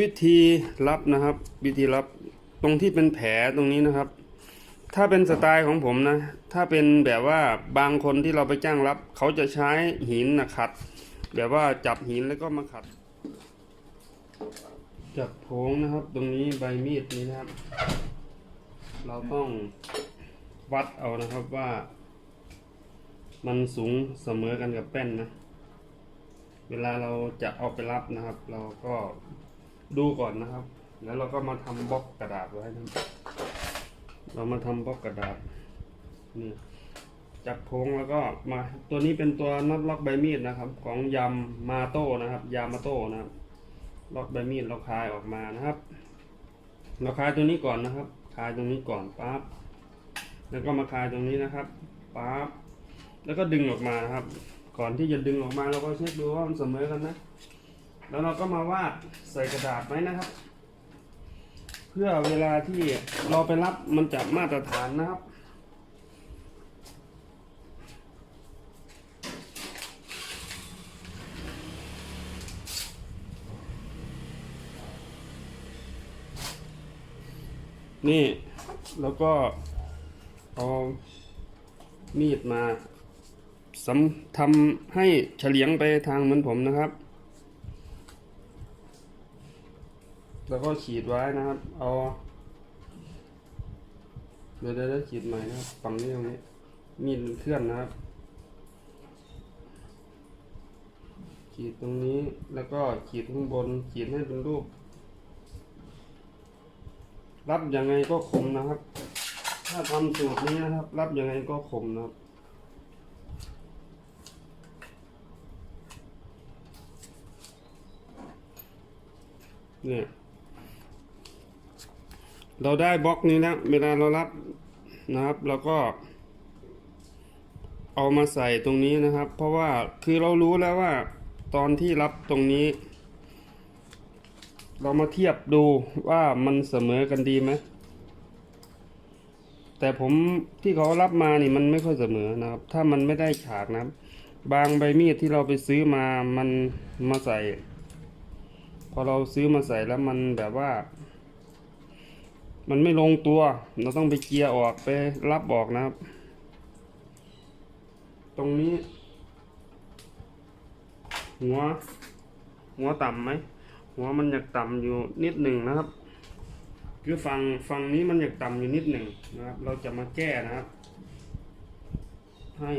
วิธีรับนะครับ วิธีรับตรงที่เป็นแผลตรงนี้นะครับ ถ้าเป็นสไตล์ของผมนะ ถ้าเป็นแบบว่าบางคนที่เราไปจ้างรับ เขาจะใช้หินนะขัด แบบว่าจับหินแล้วก็มาขัด จับโพงนะครับ ตรงนี้ใบมีดนี้นะครับ เราต้องวัดเอานะครับว่า มันสูงเสมอกันกับแป้นนะ เวลาเราจะเอาไปรับนะครับ เราก็ ดูก่อนนะครับ แล้วเราก็มาทำบล็อกกระดาษไว้นะเรามาทำบล็อกกระดาษนี่จับโพงแล้วก็มาตัวนี้เป็นตัวน็อตล็อกใบมีดนะครับ ของยำมาโต้นะครับ ยามาโต้นะครับ ล็อกใบมีดเราคลายออกมานะครับ เราคลายตรงนี้ก่อนนะครับ คลายตรงนี้ก่อนปั๊บแล้วก็มาคลายตรงนี้นะครับปั๊บแล้วก็ดึงออกมานะครับ ก่อนที่จะดึงออกมาเราก็เช็คดูว่ามันเสมอกันนะ แล้วเราก็มาวาดใส่กระดาษไว้นะครับ เพื่อเวลาที่เราไปรับมันจะมาตรฐานนะครับนี่แล้วก็เอามีดมาสำทำให้เฉลียงไปทางเหมือนผมนะครับ แล้วก็ขีดไว้นะครับ เอาเดี๋ยวได้ขีดใหม่นะครับฝั่งนี้ตรงนี้ มีดเคลื่อนนะครับ ขีดตรงนี้ แล้วก็ขีดข้างบน ขีดให้เป็นรูป รับยังไงก็คมนะครับ ถ้าทำสูตรนี้นะครับ รับยังไงก็คมนะครับเนี่ย เราได้บล็อกนี้แล้วเวลาเรารับนะครับเราก็ เอามาใส่ตรงนี้นะครับ เพราะว่าคือเรารู้แล้วว่า ตอนที่รับตรงนี้ เรามาเทียบดูว่ามันเสมอกันดีไหมแต่ผมที่เขารับมานี่มันไม่ค่อยเสมอนะครับ ถ้ามันไม่ได้ฉากนะครับ บางใบมีดที่เราไปซื้อมามันมาใส่ พอเราซื้อมาใส่แล้วมันแบบว่า มันไม่ลงตัว เราต้องไปเกียร์ออกไปรับออกนะครับ ตรงนี้ หัว หัวต่ำไหม หัวมันอยากต่ำอยู่นิดหนึ่งนะครับ คือฝั่งฝั่งนี้มันอยากต่ำอยู่นิดหนึ่งนะครับ เราจะมาแก้นะครับ ให้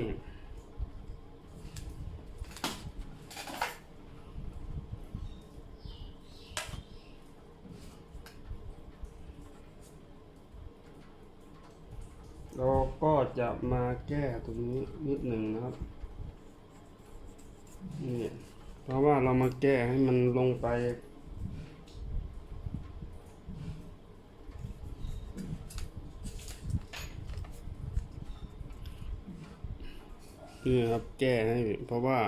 เราก็จะมาแก้ตรงนี้นิดหนึ่งนะครับนี่เพราะว่าเรามาแก้ให้มันลงไป นี่ครับแก้ให้เพราะว่า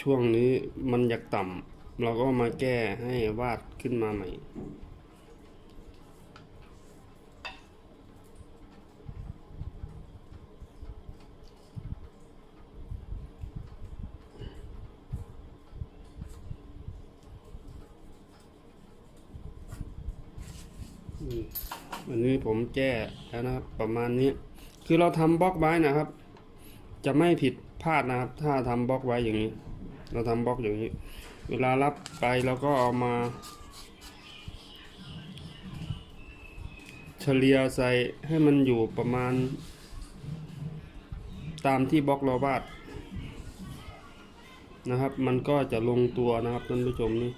ช่วงนี้มันอยากต่ำเราก็มาแก้ให้วาดขึ้นมาใหม่ อันนี้ผมแก้แล้วนะครับประมาณนี้ คือเราทำบล็อกไว้นะครับ จะไม่ผิดพลาดนะครับ ถ้าทำบล็อกไว้อย่างนี้ เราทำบล็อกอย่างนี้ เวลารับไปเราก็เอามา เฉลี่ยใส่ให้มันอยู่ประมาณ ตามที่บล็อกเราวาดนะครับ มันก็จะลงตัวนะครับท่านผู้ชมนี่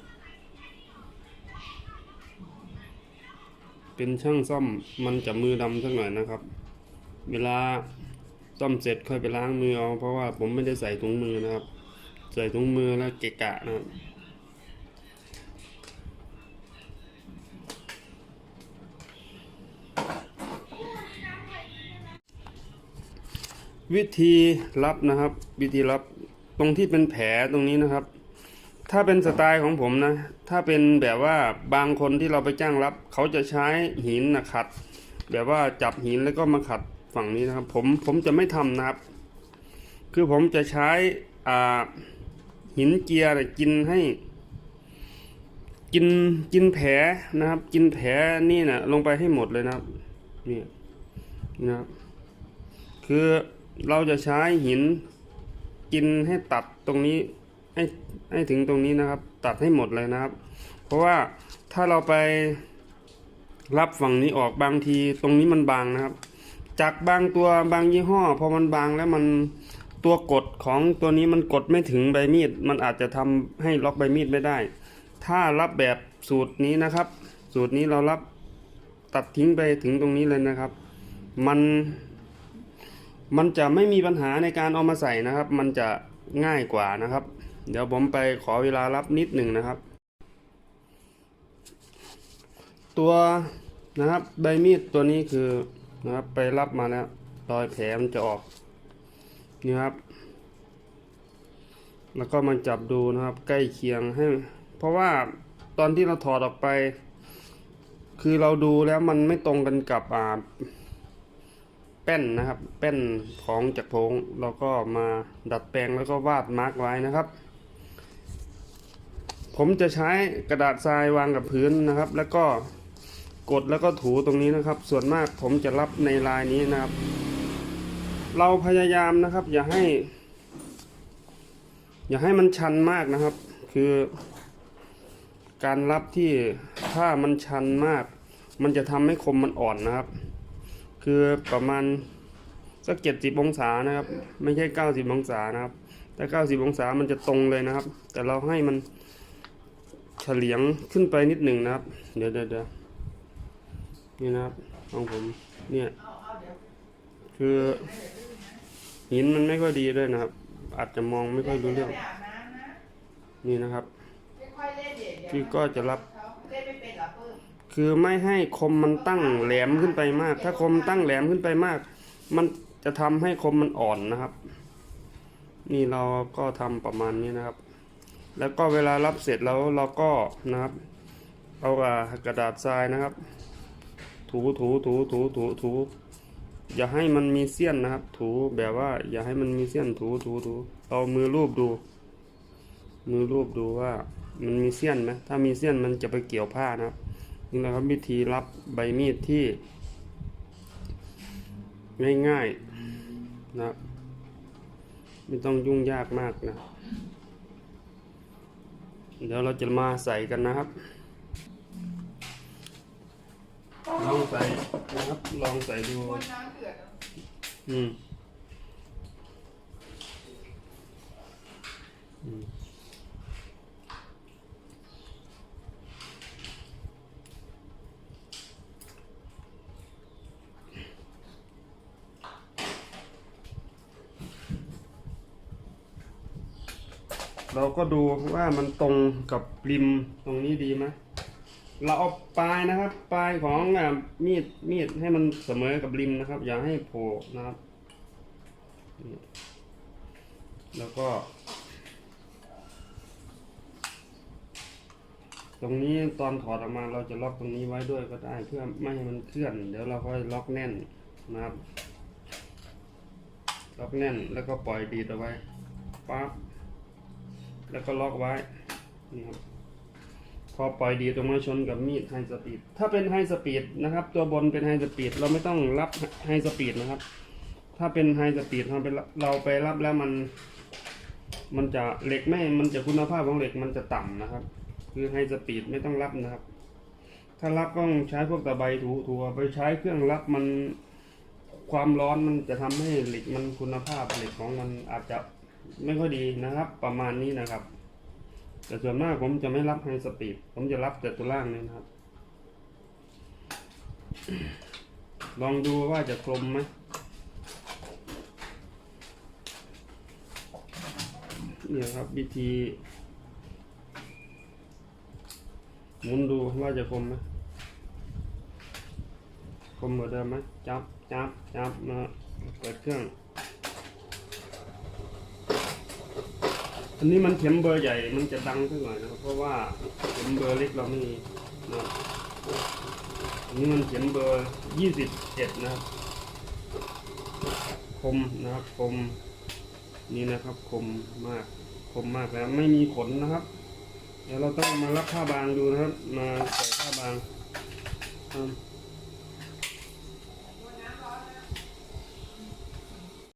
เป็นช่างซ่อมมันจะมือดำสักหน่อยนะครับ เวลาซ่อมเสร็จค่อยไปล้างมือเอาเพราะว่าผมไม่ได้ใส่ถุงมือนะครับ ใส่ถุงมือแล้วเกะกะนะครับวิธีรับนะครับ วิธีรับตรงที่เป็นแผลตรงนี้นะครับ ถ้าเป็นสไตล์ของผมนะ ถ้าเป็นแบบว่าบางคนที่เราไปจ้างรับ เขาจะใช้หินนะขัด แบบว่าจับหินแล้วก็มาขัดฝั่งนี้นะครับ ผมผมจะไม่ทำนะครับ คือผมจะใช้อ่าหินเกียร์กินให้ กินกินแผลนะครับ กินแผลนี่นะลงไปให้หมดเลยนะครับนี่นะครับคือเราจะใช้หินกินให้ตัดตรงนี้ ให้ให้ถึงตรงนี้นะครับ ตัดให้หมดเลยนะครับ เพราะว่าถ้าเราไปรับฝั่งนี้ออกบางทีตรงนี้มันบางนะครับ จากบางตัวบางยี่ห้อพอมันบางแล้วมันตัวกดของตัวนี้มันกดไม่ถึงใบมีด มันอาจจะทำให้ล็อกใบมีดไม่ได้ ถ้ารับแบบสูตรนี้นะครับ สูตรนี้เรารับตัดทิ้งไปถึงตรงนี้เลยนะครับ มัน มันจะไม่มีปัญหาในการเอามาใส่นะครับ มันจะง่ายกว่านะครับ เดี๋ยวผมไปขอเวลารับนิดหนึ่งนะครับ ตัวนะครับใบมีดตัวนี้คือนะครับไปรับมาแล้วรอยแผลมันจะออกนี่ครับ แล้วก็มันจับดูนะครับใกล้เคียงให้ เพราะว่าตอนที่เราถอดออกไป คือเราดูแล้วมันไม่ตรงกันกับอ่าแป้นนะครับแป้นของจากโพงเราก็มาดัดแปลงแล้วก็วาดมาร์กไว้นะครับ ผมจะใช้กระดาษทรายวางกับพื้นนะครับ แล้วก็กดแล้วก็ถูตรงนี้นะครับ ส่วนมากผมจะรับในลายนี้นะครับ เราพยายามนะครับ อย่าให้ อย่าให้มันชันมากนะครับ คือ การรับที่ถ้ามันชันมาก มันจะทำให้คมมันอ่อนนะครับ คือประมาณสักเจ็ดสิบองศานะครับ ไม่ใช่เก้าสิบองศานะครับถ้าเก้าสิบองศามันจะตรงเลยนะครับ แต่เราให้มัน เฉลียงขึ้นไปนิดหนึ่งนะครับเดี๋ยวเดี๋ยวเดี๋ยวนี่นะครับของผมเนี่ยคือหินมันไม่ค่อยดีด้วยนะครับ อาจจะมองไม่ค่อยรู้เรื่อง นี่นะครับไม่ค่อยเล่นเดี๋ยวเดี๋ยวคือก็จะรับ คือไม่ให้คมมันตั้งแหลมขึ้นไปมาก ถ้าคมตั้งแหลมขึ้นไปมาก มันจะทำให้คมมันอ่อนนะครับ นี่เราก็ทำประมาณนี้นะครับ แล้วก็เวลารับเสร็จแล้วเราก็นะครับ เอากระดาษทรายนะครับ ถูถูถูถูถูถูอย่าให้มันมีเสี้ยนนะครับ ถูแบบว่า อย่าให้มันมีเสี้ยนถูถูถูเอามือรูปดู มือรูปดูว่ามันมีเสี้ยนไหมถ้ามีเสี้ยนมันจะไปเกี่ยวผ้านะครับนี่แหละครับวิธีรับใบมีดที่ ง่ายๆนะครับไม่ต้องยุ่งยากมากนะ เดี๋ยวเราจะมาใส่กันนะครับ ลองใส่นะครับ ลองใส่ดูน้ำเดือดอืมอืม เราก็ดูว่ามันตรงกับริมตรงนี้ดีไหมเราเอาปลายนะครับ ปลายของมีดมีดให้มันเสมอกับริมนะครับ อย่าให้โผล่นะครับ แล้วก็ ตรงนี้ตอนถอดออกมาเราจะล็อกตรงนี้ไว้ด้วยก็ได้เพื่อไม่ให้มันเคลื่อน เดี๋ยวเราค่อยล็อกแน่นนะครับ ล็อกแน่นแล้วก็ปล่อยดีดเอาไว้ปั๊บ แล้วก็ล็อกไว้นี่ครับพอปล่อยดีตรงมาชนกับมีดไฮสปีดถ้าเป็นไฮสปีดนะครับ ตัวบนเป็นไฮสปีดเราไม่ต้องรับไฮสปีดนะครับ ถ้าเป็นไฮสปีดเราไปรับเราไปรับแล้วมัน มันจะเหล็กไม่ มันจะคุณภาพของเหล็กมันจะต่ำนะครับ คือไฮสปีดไม่ต้องรับนะครับ ถ้ารับต้องใช้พวกตะไบถูถูไปใช้เครื่องรับมันความร้อนมันจะทำให้เหล็กมันคุณภาพเหล็กของมันอาจจะ ไม่ค่อยดีนะครับ ประมาณนี้นะครับ แต่ส่วนมากผมจะไม่รับไฮสปีดผมจะรับแต่ตัวล่างนี่นะครับ ลองดูว่าจะคมไหมเนี่ยครับวิธีหมุนดูว่าจะคมไหมคมเหมือนเดิมไหมจับจับจับนะเปิดเครื่อง อันนี้มันเข็มเบอร์ใหญ่มันจะดังขึ้นหน่อยนะครับ เพราะว่าเข็มเบอร์เล็กเราไม่มีนะอันนี้มันเข็มเบอร์ยี่สิบเอ็ดนะครับคมนะครับคมนี่นะครับคมมากคมมากแล้วไม่มีขนนะครับ เดี๋ยวเราต้องมารับผ้าบางดูนะครับ มาใส่ผ้าบาง